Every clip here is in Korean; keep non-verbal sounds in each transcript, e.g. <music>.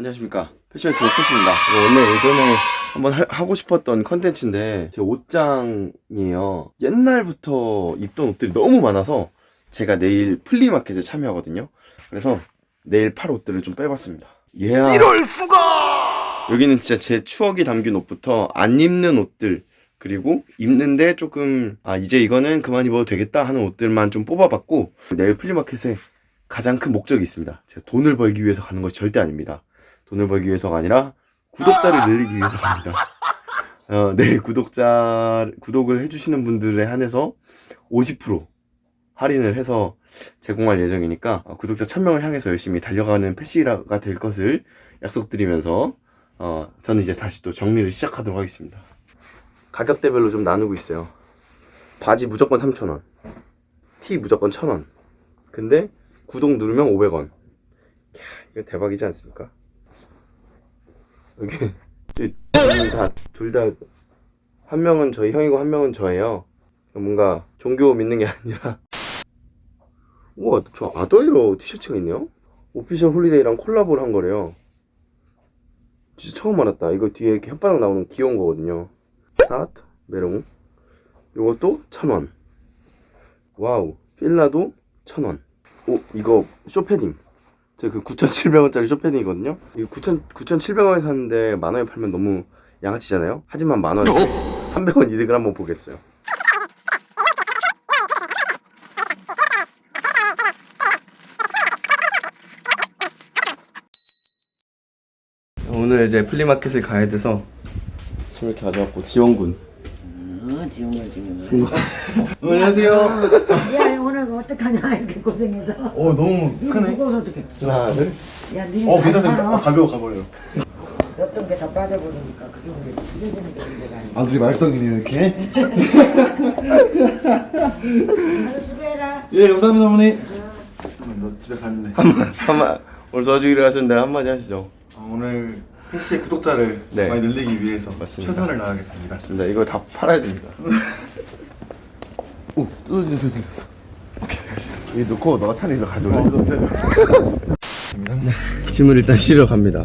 안녕하십니까. 패션 유튜버 패시입니다. 원래 예전에 한번 하, 하고 싶었던 컨텐츠인데 제 옷장이에요. 옛날부터 입던 옷들이 너무 많아서 제가 내일 플리마켓에 참여하거든요. 그래서 내일 팔 옷들을 좀 빼봤습니다. 예야 이럴 수가! 여기는 진짜 제 추억이 담긴 옷부터 안 입는 옷들 그리고 입는데 조금 아 이제 이거는 그만 입어도 되겠다 하는 옷들만 좀 뽑아봤고 내일 플리마켓에 가장 큰 목적이 있습니다. 제가 돈을 벌기 위해서 가는 것이 절대 아닙니다 돈을 벌기 위해서가 아니라 구독자를 늘리기 위해서 갑니다. 어, 내일 구독자 구독을 해주시는 분들에 한해서 50% 할인을 해서 제공할 예정이니까 어, 구독자 1000명을 향해서 열심히 달려가는 패시라가 될 것을 약속드리면서 어, 저는 이제 다시 또 정리를 시작하도록 하겠습니다. 가격대별로 좀 나누고 있어요. 바지 무조건 3,000원, 티 무조건 1,000원. 근데 구독 누르면 500원. 이거 대박이지 않습니까? 여기 둘다 한 명은 저희 형이고 한 명은 저예요. 뭔가 종교 믿는 게 아니라 우와 저 아더이로 티셔츠가 있네요. 오피셜 홀리데이랑 콜라보를 한 거래요. 진짜 처음 알았다. 이거 뒤에 이렇게 혓바닥 나오는 귀여운 거거든요. 스타트 메롱 요것도 천 원. 와우 필라도 천 원. 오 이거 쇼패딩. 제가 그 9,700원짜리 쇼패딩이거든요. 이거 9,000, 9,700원에 샀는데 만 원에 팔면 너무 양아치잖아요. 하지만 만 원에 팔겠습니다. 300원 이득을 한번 보겠어요. 오늘 이제 플리마켓을 가야 돼서 지금 이렇게 가져왔고 지원군. 어, 지원을 지금. 안녕하세요. 야, 오늘 어떡하냐, 이렇게 고생해서. 어 너무 이거 무거워서 어떡해. 하나 둘. 야, 니네 어잘 괜찮습니다. 아, 가벼워 가버려요. 어떤 게 다 빠져버리니까 그게 문제, 부서지는 게 문제가 아니야. 아들이 말썽이네요 이렇게. 하루 수고해라. 예 감사합니다 어머니. 너 집에 갔네. 한번 오늘 도와주기로 하셨는데 한마디 하시죠. 아, 오늘 패시의 구독자를 네. 많이 늘리기 위해서 맞습니다. 최선을 다하겠습니다. 맞습니다. 이거 다 팔아야 됩니다. <laughs> 오, 뜯어진 소리 들렸어. 오케이, 알겠습니다. 여기 놓고 너가 차를 일로 가져올래? <laughs> 짐을 일단 실어 갑니다.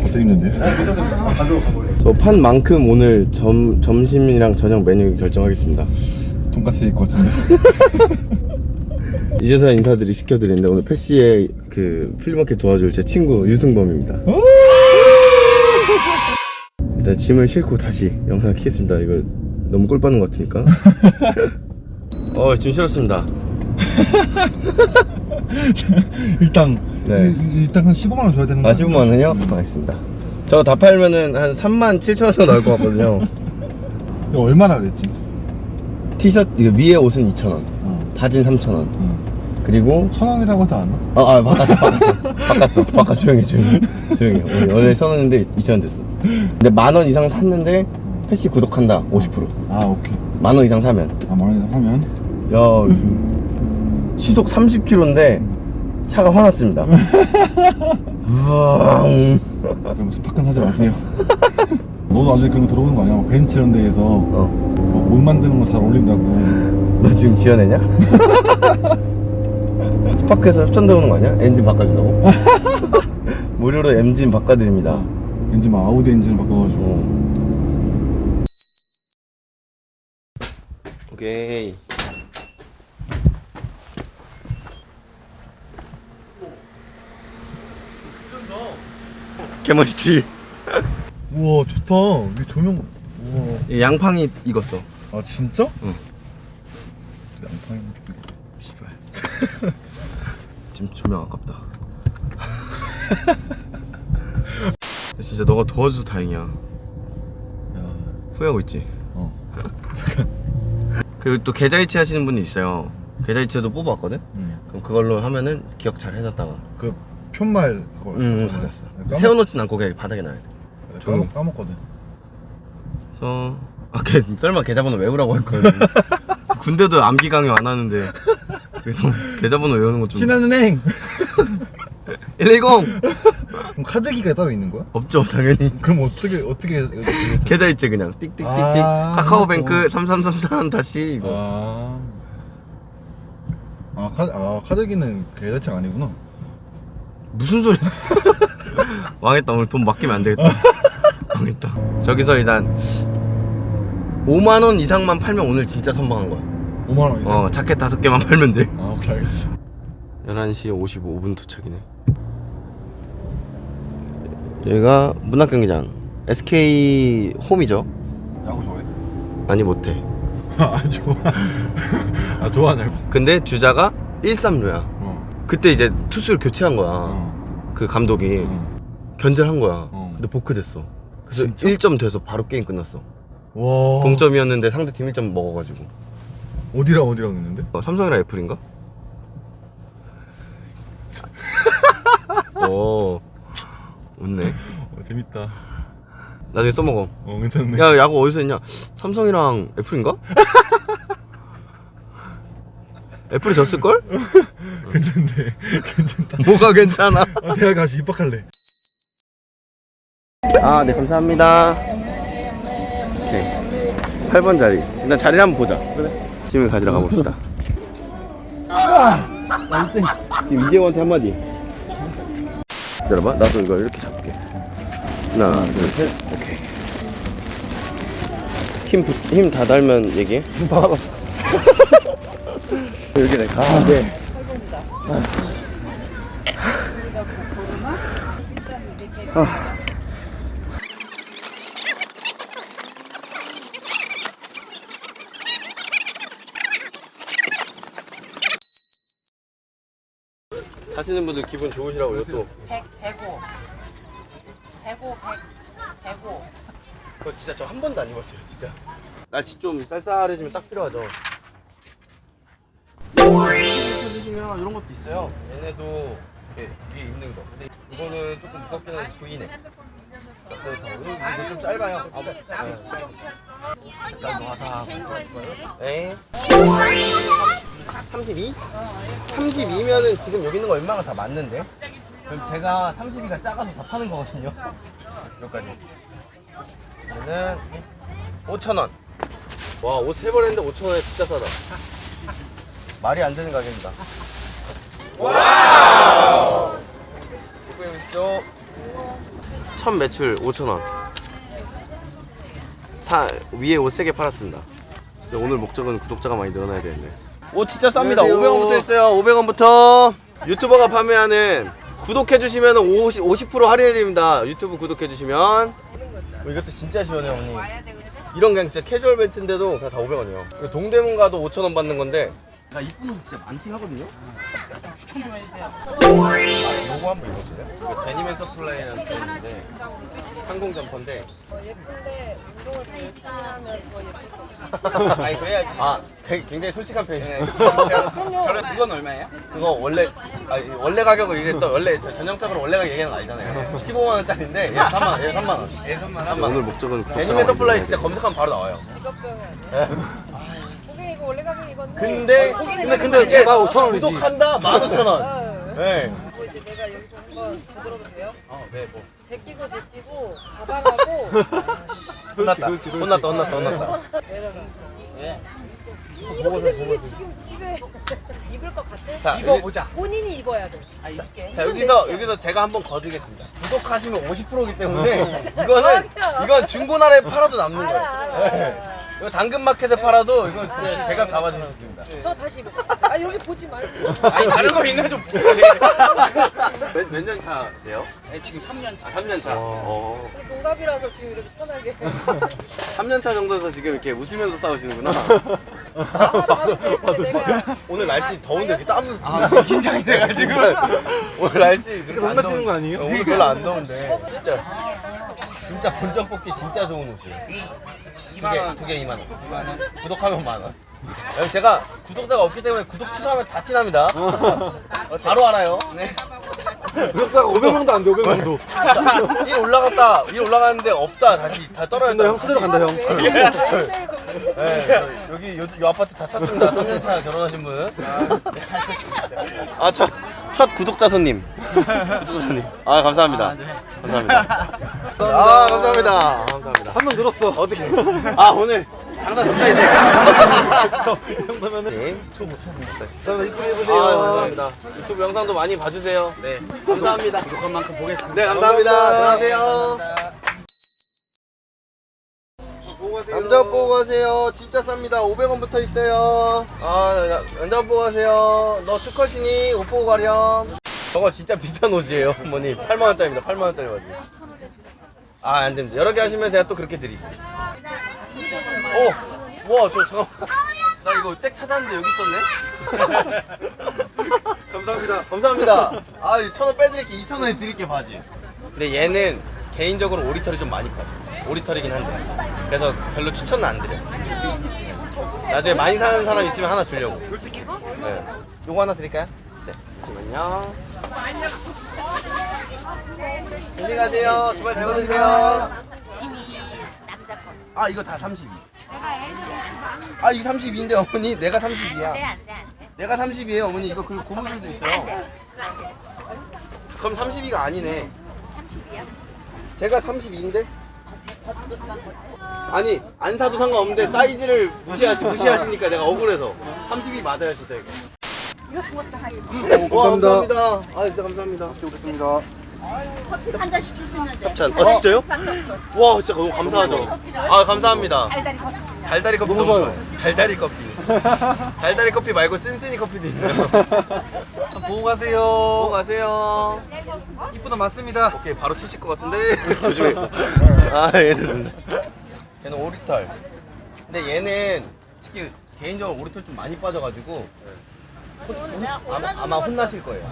벌써? 어 괜찮습니다. 아, 가벼워 가버려요. 저판 만큼 오늘 점, 점심이랑 저녁 메뉴 결정하겠습니다. 돈가스일 것 같은데. 이제서야 인사드리 시켜드리는데 오늘 패시의 그 플리마켓 도와줄 제 친구 유승범입니다. 일단 짐을 싣고 다시 영상 키겠습니다. 이거 너무 꿀 빠는 것 같으니까. <laughs> 어, 짐 실었습니다. <laughs> 일단 네. 이- 일단 한 15만 원 줘야 되는 거. 아, 15만 원이요? 알겠습니다. 저거 다 팔면은 한 3만 7천 원 정도 나올 것 같거든요. <laughs> 이거 얼마나 그랬지? 티셔츠, 이거 위에 옷은 2천 원, 어. 바지는 3천 원. 응. 그리고 천 원이라고 하지 않나? 아, 아 바꿨어, 바꿨어, 바꿨어, 바꿨어, 조용히, 조용히, 조용히. 원래, 원래 천 원인데 2천 원 됐어. 근데 만 원 이상 샀는데 패시 구독한다, 50%. 아 오케이. 만 원 이상 사면. 아만 원 하면. 야, 시속 30km인데 차가 화났습니다. 우왕. 그럼 스파큰 사지 마세요. 너도 나중에 그런 거 들어보는 거 아니야? 뭐 벤츠 이런 데에서 어, 뭐옷 만드는 거 잘 어울린다고. 너 지금 지어내냐? 스파크에서 협찬 들어오는 거 아니야? 엔진 바꿔준다고? 무료로 엔진 바꿔드립니다. 엔진 막 아우디 엔진 바꿔가지고. 어. 오케이. 개멋있지? 우와 좋다. 이 조명. 우와. 이 양팡이 익었어. 아 진짜? 응. 양파인. 씨발. <laughs> 지금 조명 아깝다. <laughs> 진짜 너가 도와줘서 다행이야. 야. 후회하고 있지? 어. <laughs> 그리고 또 계좌 이체 하시는 분이 있어요. 계좌 이체도 뽑아왔거든? 응. 그럼 그걸로 하면은 기억 잘 해놨다가. 그 편말 그거. 응, 응. 까먹- 세워놓진 않고 그냥 바닥에 놔야 돼. 까먹, 까먹거든. 그래서, 아, 걔, 설마 계좌번호 외우라고 할 거야. <laughs> 군대도 암기 강요 안 하는데. 그래서 계좌번호 외우는 거 좀. 신한은행. 110! <laughs> 그럼 카드기가 따로 있는 거야? 없죠, 당연히. 그럼 어떻게 어떻게 어떻게 계좌 이체 그냥. 띡띡띡띡. 아, 카카오뱅크 어. 3333 다시 이거. 아. 아, 카드, 아 카드기는 계좌책 아니구나. 무슨 소리야? <laughs> 망했다 오늘 돈 맡기면 안 되겠다 <laughs> 망했다 저기서 일단 5만 원 이상만 팔면 오늘 진짜 선방한 거야 5만 원 이상. 어 자켓 다섯 개만 팔면 돼 아 오케이 알겠어. 11시 55분 도착이네 여기가 문학경기장 SK 홈이죠 야구 좋아해? 아니 못해 <laughs> 아 좋아. 아 좋아하냐고. 근데 주자가 1-3루야 어. 그때 이제 투수를 교체한 거야 어. 그 감독이 어. 견제한 거야 어. 근데 보크 됐어 그래서 진짜? 1점 돼서 바로 게임 끝났어 와. 동점이었는데 상대팀 1점 먹어가지고 어디랑 어디랑 했는데? 어, 삼성이랑 애플인가? <laughs> 오 웃네 어, 재밌다. 나중에 써먹어 어 괜찮네. 야 야구 어디서 했냐? 삼성이랑 애플인가? <laughs> 애플이 졌을걸? <laughs> 괜찮네. 괜찮다. 뭐가 괜찮아? <laughs> 아, 대학 가서 입학할래. 아 네 감사합니다. 오케이. 8번 자리. 일단 자리를 한번 보자. 그래? 짐을 가지러 가봅시다. 지금 이재원한테 한마디. 기다려봐. 나도 이거 이렇게 잡게. 하나 둘 셋. 오케이. 힘다 달면 얘기해? 다 나갔어. <laughs> 여기 내가 아, 네. 아. 사시는 분들 기분 좋으시라고 이것도 100, 105. 105, 100, 105. 그거 진짜 저 한 번도 안 입었어요 진짜 날씨 좀 쌀쌀해지면 딱 필요하죠 찾으시면 이런 것도 있어요 얘네도 이렇게 위에 입는 거 근데 이거는 조금 무겁긴 한데 V네 이거 좀 짧아요 아, 네. 약간 와사 네 32? 32면은 지금 여기 있는 거 웬만한 거다 맞는데 그럼 제가 32가 작아서 다 파는 거거든요 여기까지 얘는 5,000원. 와, 옷 세 벌 했는데 5,000원에 진짜 싸다. 말이 안 되는 가격입니다. 와우! 첫 매출 5,000원. 사, 위에 옷세개 팔았습니다. 근데 오늘 목적은 구독자가 많이 늘어나야 되는데. 옷 진짜 쌉니다. 500원부터 있어요. 500원부터. 유튜버가 판매하는 구독해주시면 50, 50% 할인해드립니다. 유튜브 구독해주시면. 어, 이것도 진짜 시원해 형님 이런 그냥 진짜 캐주얼 벨트인데도 그냥 다 500원이에요 동대문 가도 5,000원 받는 건데 나 이쁜 옷 진짜 많긴 하거든요 추천 좀 해주세요 요거 한번 입어보실래요? 이거 데니맨 서플라이라는 브랜드인데 항공 점퍼인데 예쁜데 운동을 더 열심히 하면 더 예쁠 것 같아요. 아니 그래야지 아 게- 굉장히 솔직한 편이시네 그럼요. 이건 얼마예요? 그거 원래 아, 이 원래 가격을 이제 또 원래 저 전형적으로 원래 가격 얘기하는 거 아니잖아요 15만 원짜리인데 얘 <laughs> 3만 원, 얘 3만 원. 얘 3만 원. 오늘 목적은 데니맨 서플라이 진짜 검색하면 바로 나와요. 직업병은. 예. 고객 이거 원래 가격 이건데. 근데 근데 근데 이게 구독한다 15,000원. 네. 뭐 이제 내가 여기서 한번 보더라도 돼요? 어, 네, 뭐. 제끼고 제끼고 가방하고 <laughs> 혼났다. 혼났다. 혼났다. 혼났다. 내려가. 예. 이렇게 이게 지금 집에 <laughs> 입을 것 같아? 자, 입어보자. 본인이 입어야 돼. 자, 여기서 여기서 제가 한번 거두겠습니다. 구독하시면 50%이기 때문에 아, 이거는 대박이야. <laughs> 이건 중고나라에 팔아도 남는 거예요. 알아 알아. 네. 알아. 이거 당근마켓에 팔아도 이거 진짜 알아, 제가. 잡아줄 수 있습니다. 저 다시 같아. 아 여기 보지 말고. 아니 다른 거 있나 좀 몇년 차세요? 네, 지금 3년 차. 아, 3년 차. 어. 우리 동갑이라서 지금 이렇게 편하게. 3년 차 정도에서 지금 이렇게 웃으면서 싸우시는구나. 맞아. 내가 <laughs> 오늘 날씨 더운데 이렇게 땀 아, 긴장이 돼가지고 <laughs> 오늘 날씨 그렇게 안 혼나치는 더운- 거 아니에요? 어, 오늘 별로 안 더운데 진짜 진짜 본전 뽑기 진짜 좋은 옷이에요. 2만 원, 두개 2만 원. 2만 원. 구독하면 만 원. 여기 제가 구독자가 없기 때문에 구독 취소하면 다 티납니다. 어, 바로 알아요. 네. 구독자가 500명도 안 돼, 500명도. <laughs> 일 올라갔다, 일 올라갔는데 없다, 다시 다 떨어졌다. 형 찾으러 간다, 형. 네, 저 여기 요, 요 아파트 다 찼습니다. 3년차 결혼하신 분. 아, 첫, 첫 구독자 손님. 구독자 손님. 아, 감사합니다. 감사합니다. <laughs> 아, 감사합니다. 감사합니다. 한 명 늘었어. 어떻게? 아, 오늘 장사 좋다 이제. <laughs> 이 정도면은 네. 저는 이쁘게 해보세요. 아, 감사합니다. 유튜브 영상도 많이 봐주세요. 네. 감사합니다. 부족한 만큼 보겠습니다. 네, 감사합니다. 안녕하세요. 남자 보고 가세요. 진짜 쌉니다. 500원부터 있어요. 아, 남자 보고 가세요. 너 수컷이니? 옷 보고 가렴. 저거 진짜 비싼 옷이에요, 어머니. 8만 원짜리입니다. 8만 원짜리 바지. 아, 안 됩니다. 여러 개 하시면 제가 또 그렇게 드리겠습니다. 오, 와, 저 잠깐. 나 이거 잭 찾았는데 여기 있었네. <laughs> 감사합니다. 감사합니다. 아, 천원 빼드릴게. 2천 원에 드릴게 바지. 근데 얘는 개인적으로 오리털이 좀 많이 빠져. 오리털이긴 한데. 그래서 별로 추천은 안 드려. 나중에 많이 사는 사람 있으면 하나 주려고. 네. 요거 하나 드릴까요? 네. 잠시만요. 조심히 가세요. 주말 잘 보내세요. 아, 이거 다 32. 아, 이거 32인데 어머니 내가 32야. 내가 30이에요, 어머니. 이거 그리고 고무줄도 있어요. 그럼 32가 아니네. 30이야? 제가 32인데? 아니, 안 사도 상관없는데 사이즈를 무시하시, 무시하시니까 내가 억울해서. 32 맞아요, 진짜 이거. 이거 좋았다, 와, 감사합니다. 아, 진짜 감사합니다. 맛있게 먹겠습니다. 한 잔씩 줄 수 있는데. 짠. 아, 진짜요? 밖에 없어. 와, 진짜 너무 감사하죠. 아, 감사합니다. 달달이 커피 준다. 달달이 커피 너무 좋아요. 달달이 커피. <laughs> 달달이 커피 말고 쓴쓴이 커피도 있네요. <laughs> 보고 가세요. 보고 가세요. 이쁘다 맞습니다. 오케이 바로 치실 것 같은데 조심해. 아, 예, 좋습니다. 얘는 오리털. 근데 얘는 특히 개인적으로 오리털 좀 많이 빠져가지고 아마, 아마 혼나실 거예요.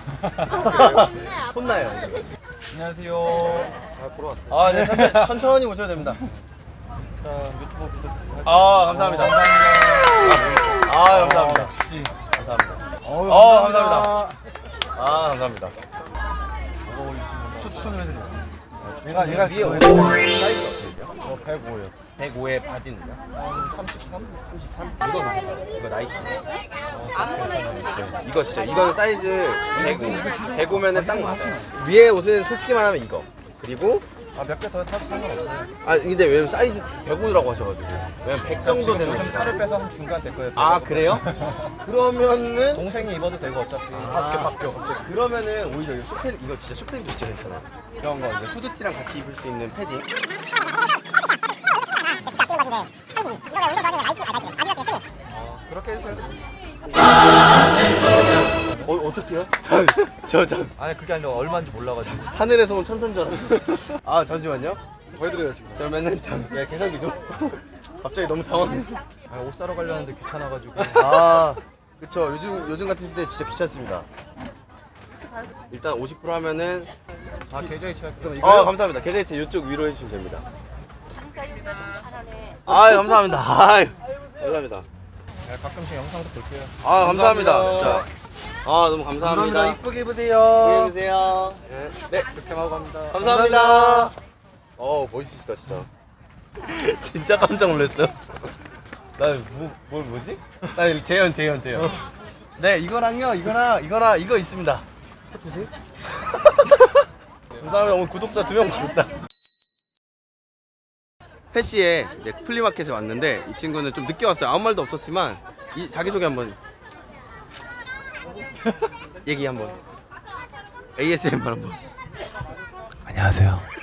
혼나요. 안녕하세요. 아, 보러 왔어요. 아, 네, 천천히, <laughs> 천천히 오셔도 됩니다. 자, 유튜브 구독. 아, 감사합니다. 아, 아, 감사합니다. 역시. 감사합니다. 어, 감사합니다. 아, 감사합니다. 추천해드릴게요. 얘가, 얘가 위에 옷 사이즈 어떻게 돼요? 저 105요. 105에 바지는요? 33? 33? 이거, 이거 나이키. 네, 이거 진짜, 이거는 사이즈 105. 105면은 딱 맞아요. 위에 옷은 솔직히 말하면 이거. 그리고 아, 몇 개 더 사도 상관없어요. 아, 근데 왜냐면 사이즈 105라고 하셔가지고. 왜냐면 100 정도 되는 요즘 살을 빼서 한 중간 될 거예요. 아, 그래요? <laughs> 그러면은 동생이 입어도 되고 어차피. 바뀌어 바뀌어 바뀌어 그러면은 오히려 이 쇼팬 이거 진짜 쇼팬도 진짜 괜찮아 이런 거 이제 후드티랑 같이 입을 수 있는 패딩 그렇게 해주세요. 어 어떻게요? 저 저 아니 그게 아니라 얼마인지 몰라가지고. 하늘에서 온 천사인 줄 알았어 <laughs> 아 잠시만요. 더 해드려요 지금. 그러면은 참 야, 계산기 좀 갑자기 너무 당황해. 아니, 옷 사러 가려는데 귀찮아가지고. 아 그쵸. 요즘 요즘 같은 시대에 진짜 귀찮습니다. 일단 50% 하면은 아 계좌 이체할게요. 아 감사합니다. 계좌이체 이쪽 위로 해주시면 됩니다. 장 사율이가 좀 잘하네. 아 감사합니다. 아 감사합니다. 네, 가끔씩 영상도 볼게요. 아 감사합니다 진짜. 아 너무 감사합니다. 이쁘게 입으세요. 계세요. 네 그렇게 하고 갑니다. 감사합니다. 어 멋있으시다 진짜. <laughs> 진짜 깜짝 놀랐어요. <laughs> 나뭐 뭐, 뭐지? 나 재현 재현 재현. 네 이거랑요 이거랑 이거랑 이거 있습니다. 해주세요 <laughs> 감사합니다. 오늘 구독자 두명 많다 패시에 이제 플리마켓에 왔는데 이 친구는 좀 늦게 왔어요. 아무 말도 없었지만 이 자기소개 한번 <laughs> 얘기 한번. ASMR 한번. 안녕하세요.